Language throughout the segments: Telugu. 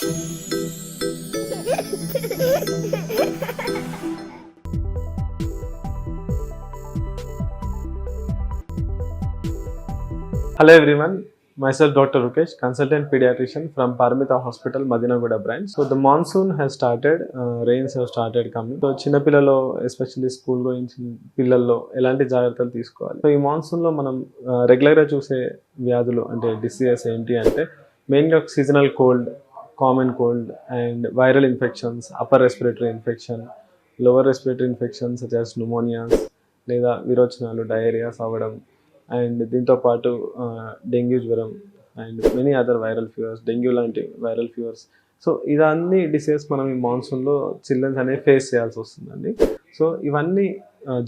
Hello everyone myself doctor Rukesh consultant paediatrician from Parmita hospital Madinaguda branch so the monsoon has started rains have started coming so చిన్నపిల్లలు ఎస్పెషల్లీ స్కూల్ గురించి పిల్లల్లో ఎలాంటి జాగ్రత్తలు తీసుకోవాలి? సో ఈ మాన్సూన్లో మనం uh, రెగ్యులర్గా చూసే వ్యాధులు అంటే డిసీజెస్ ఏంటి అంటే మెయిన్గా ఒక seasonal cold common cold and viral infections upper respiratory infection lower respiratory infections such pneumonias లేదా విరోచనాలు డయేరియాస్ అవ్వడం అండ్ దీంతో పాటు డెంగ్యూ జ్వరం and many other viral fevers dengue లాంటి వైరల్ ఫీవర్స్ సో ఇవన్నీ డిసీజెస్ మనం ఈ మాన్సూన్లో చిల్డ్రన్స్ అనేవి ఫేస్ చేయాల్సి వస్తుందండి. సో ఇవన్నీ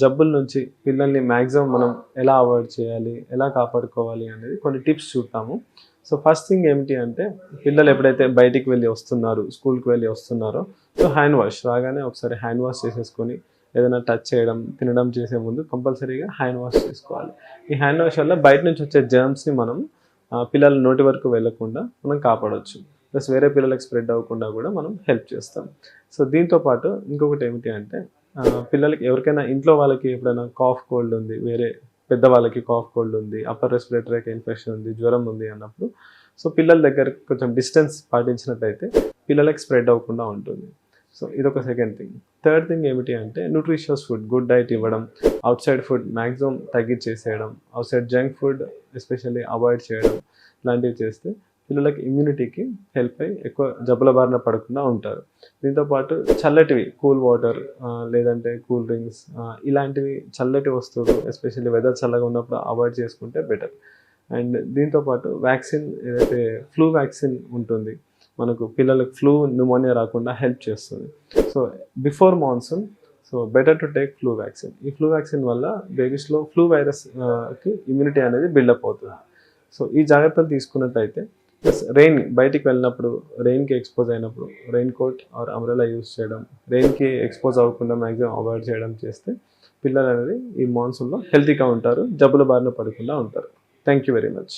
జబ్బుల నుంచి పిల్లల్ని మ్యాక్సిమం మనం ఎలా అవాయిడ్ చేయాలి ఎలా కాపాడుకోవాలి అనేది కొన్ని టిప్స్ చూద్దాము. సో ఫస్ట్ థింగ్ ఏమిటి అంటే పిల్లలు ఎప్పుడైతే బయటికి వెళ్ళి వస్తున్నారు స్కూల్కి వెళ్ళి వస్తున్నారో సో హ్యాండ్ వాష్ రాగానే ఒకసారి హ్యాండ్ వాష్ చేసేసుకొని ఏదైనా టచ్ చేయడం తినడం చేసే ముందు కంపల్సరీగా హ్యాండ్ వాష్ చేసుకోవాలి. ఈ హ్యాండ్ వాష్ వల్ల బయట నుంచి వచ్చే జర్మ్స్ని మనం పిల్లల నోటి వరకు వెళ్ళకుండా మనం కాపాడవచ్చు ప్లస్ వేరే పిల్లలకు స్ప్రెడ్ అవ్వకుండా కూడా మనం హెల్ప్ చేస్తాం. సో దీంతో పాటు ఇంకొకటి ఏమిటి అంటే పిల్లలకి ఎవరికైనా ఇంట్లో వాళ్ళకి ఎప్పుడైనా కాఫ్ కోల్డ్ ఉంది వేరే పెద్దవాళ్ళకి కాఫ్ కోల్డ్ ఉంది అప్పర్ రెస్పిరేటరీ ఇన్ఫెక్షన్ ఉంది జ్వరం ఉంది అన్నప్పుడు. సో పిల్లల దగ్గర కొంచెం డిస్టెన్స్ పాటించినట్టయితే పిల్లలకి స్ప్రెడ్ అవ్వకుండా ఉంటుంది. సో ఇదొక సెకండ్ థింగ్ థర్డ్ థింగ్ ఏమిటి అంటే న్యూట్రిషియస్ ఫుడ్ గుడ్ డైట్ ఇవ్వడం outside food maximum తగ్గించేసేయడం outside junk food especially avoid చేయడం లాంటివి చేస్తే పిల్లలకి ఇమ్యూనిటీకి హెల్ప్ అయ్యి ఎక్కువ జబ్బుల బారిన పడకుండా ఉంటారు. దీంతోపాటు చల్లటివి కూల్ వాటర్ లేదంటే కూల్ డ్రింక్స్ ఇలాంటివి చల్లటి వస్తువులు ఎస్పెషల్లీ వెదర్ చల్లగా ఉన్నప్పుడు అవాయిడ్ చేసుకుంటే బెటర్ అండ్ దీంతోపాటు వ్యాక్సిన్ ఏదైతే ఫ్లూ వ్యాక్సిన్ ఉంటుంది మనకు పిల్లలకు ఫ్లూ న్యూమోనియా రాకుండా హెల్ప్ చేస్తుంది. So before monsoon so better to take flu vaccine ఈ ఫ్లూ వ్యాక్సిన్ వల్ల బేబీస్లో ఫ్లూ వైరస్కి ఇమ్యూనిటీ అనేది బిల్డప్ అవుతుంది. సో ఈ జాగ్రత్తలు తీసుకున్నట్టయితే రెయిన్ బయటికి వెళ్ళినప్పుడు రెయిన్కి ఎక్స్పోజ్ అయినప్పుడు raincoat or umbrella use చేయడం రెయిన్కి ఎక్స్పోజ్ అవ్వకుండా మ్యాక్సిమం అవాయిడ్ చేయడం చేస్తే పిల్లలు అనేది ఈ మాన్సూన్లో హెల్తీగా ఉంటారు జబ్బుల బారిన పడకుండా ఉంటారు. Thank you very much